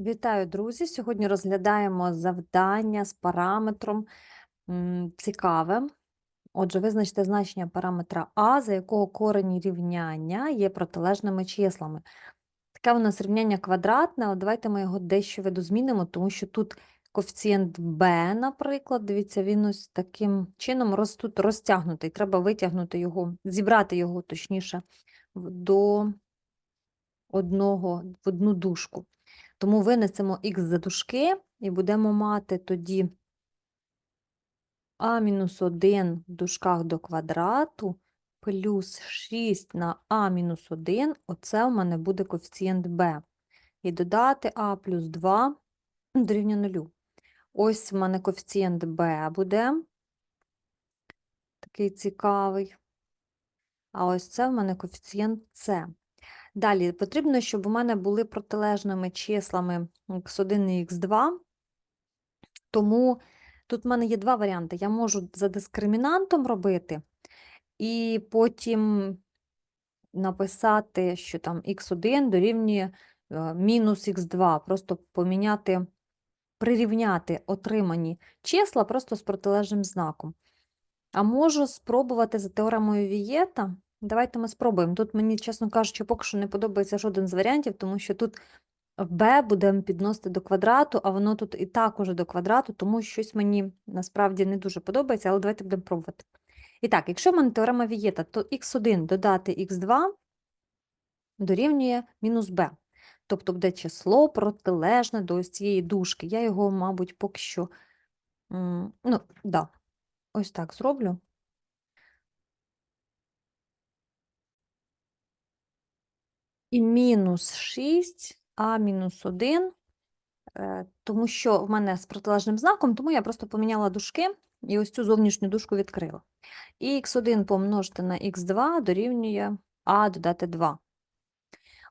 Вітаю, друзі! Сьогодні розглядаємо завдання з параметром м, цікаве. Отже, визначте значення параметра А, за якого корені рівняння є протилежними числами. Таке у нас рівняння квадратне, але давайте ми його дещо видозмінимо, тому що тут коефіцієнт b, наприклад, дивіться, він ось таким чином роз, тут розтягнутий. Треба витягнути його, зібрати його, точніше, до одного, в одну дужку. Тому винесемо х за дужки і будемо мати тоді а-1 в дужках до квадрату плюс 6 на а-1, оце у мене буде коефіцієнт b. І додати а плюс 2 дорівнює 0. Ось в мене коефіцієнт b буде. Такий цікавий. А ось це в мене коефіцієнт С. Далі потрібно, щоб у мене були протилежними числами x1 і x2. Тому тут в мене є два варіанти. Я можу за дискримінантом робити, і потім написати, що там x1 дорівнює е, мінус x2, просто поміняти, прирівняти отримані числа просто з протилежним знаком. А можу спробувати за теоремою Вієта. Давайте ми спробуємо. Тут мені, чесно кажучи, поки що не подобається жоден з варіантів, тому що тут b будемо підносити до квадрату, а воно тут і так уже до квадрату, тому щось мені насправді не дуже подобається, але давайте будемо пробувати. І так, якщо в мене теорема Вієта, то х1 додати х2 дорівнює мінус b. Тобто буде число протилежне до ось цієї дужки. Я його, мабуть, поки що, ну, да, ось так зроблю. І мінус 6, а мінус 1, е, тому що в мене з протилежним знаком, тому я просто поміняла дужки і ось цю зовнішню дужку відкрила. І х1 помножити на х2 дорівнює а додати 2.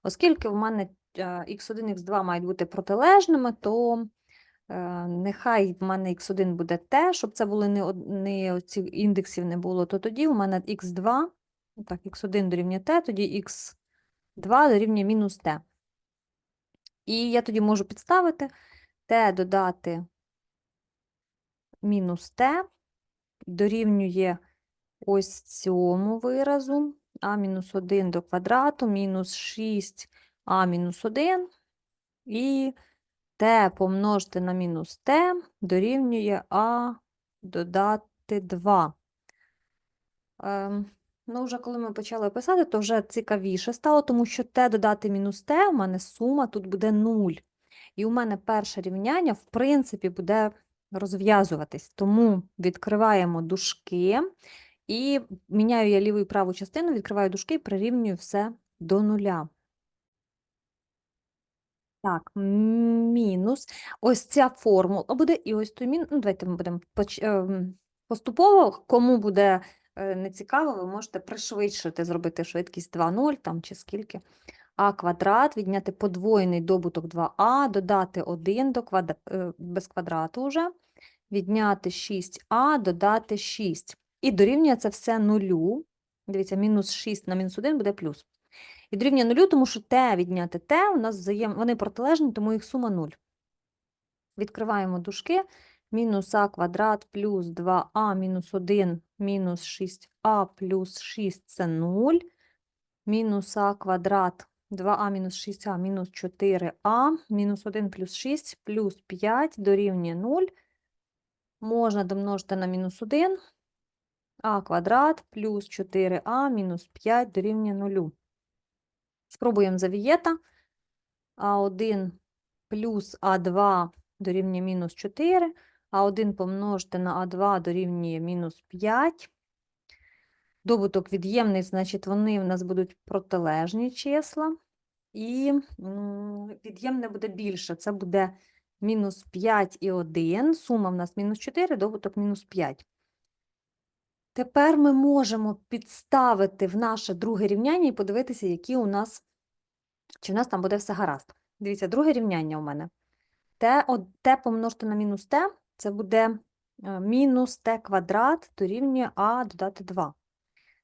Оскільки в мене x1, x2 мають бути протилежними, то е, нехай в мене x1 буде t, щоб це були не, не оці індексів не було, то тоді в мене x2, так, x1 дорівнює t, тоді x2 дорівнює мінус t. І я тоді можу підставити t додати мінус t дорівнює ось цьому виразу а мінус 1 до квадрату мінус 6 а мінус 1 і t помножити на мінус t дорівнює а додати 2. Ну, вже коли ми почали писати, то вже цікавіше стало, тому що t додати мінус t, у мене сума тут буде 0. І у мене перше рівняння, в принципі, буде розв'язуватись. Тому відкриваємо дужки і міняю я ліву і праву частину, відкриваю дужки і прирівнюю все до нуля. Так, мінус. Ось ця формула буде, і ось той мінус. Ну, давайте ми будемо поч- ем, поступово. Кому буде е, нецікаво, ви можете пришвидшити, зробити швидкість 2,0 там чи скільки. А квадрат, відняти подвоєний добуток 2а, додати 1 до квадра... е, без квадрату вже, відняти 6а, додати 6. І дорівнює це все нулю. Дивіться, мінус 6 на мінус 1 буде плюс. І дорівнює нулю, тому що t відняти t, у нас взаєм... вони протилежні, тому їх сума 0. Відкриваємо дужки. Мінус а квадрат плюс 2а мінус 1 мінус 6а плюс 6 – це 0. Мінус а квадрат 2а мінус 6а мінус 4а мінус 1 плюс 6 плюс 5 дорівнює 0. Можна домножити на мінус 1. а квадрат плюс 4а мінус 5 дорівнює 0. Спробуємо за Вієта. А1 плюс А2 дорівнює мінус 4, А1 помножити на А2 дорівнює мінус 5. Добуток від'ємний, значить, вони в нас будуть протилежні числа. І від'ємне буде більше. Це буде мінус 5 і 1. Сума в нас мінус 4, добуток мінус 5. Тепер ми можемо підставити в наше друге рівняння і подивитися, які у нас чи в нас там буде все гаразд. Дивіться, друге рівняння у мене. Т, Т помножити на мінус Т, це буде е, мінус Т квадрат дорівнює А додати 2.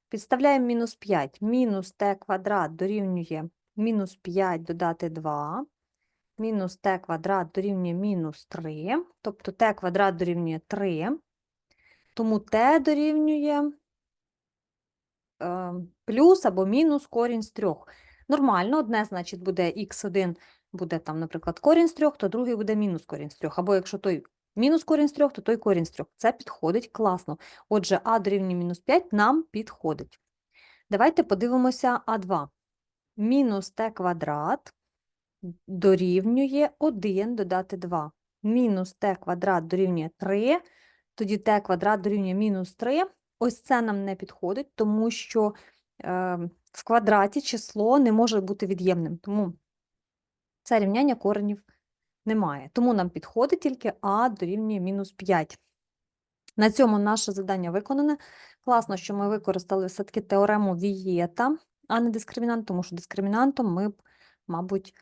Підставляємо мінус 5. Мінус Т квадрат дорівнює мінус 5 додати 2. мінус t квадрат дорівнює мінус 3, тобто t квадрат дорівнює 3, тому t дорівнює е, плюс або мінус корінь з 3. Нормально, одне, значить, буде х1, буде там, наприклад, корінь з 3, то другий буде мінус корінь з 3. Або якщо той мінус корінь з 3, то той корінь з 3. Це підходить класно. Отже, а дорівнює мінус 5 нам підходить. Давайте подивимося А2. Мінус t квадрат дорівнює 1 додати 2. Мінус t квадрат дорівнює 3, тоді t квадрат дорівнює мінус 3. Ось це нам не підходить, тому що е, в квадраті число не може бути від'ємним. Тому це рівняння коренів немає. Тому нам підходить тільки а дорівнює мінус 5. На цьому наше завдання виконане. Класно, що ми використали все-таки теорему Вієта, а не дискримінант, тому що дискримінантом ми б, мабуть,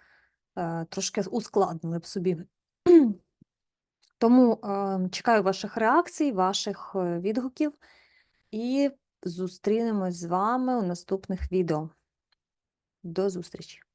е, трошки ускладнили б собі. Тому е, чекаю ваших реакцій, ваших е, відгуків і зустрінемось з вами у наступних відео. До зустрічі!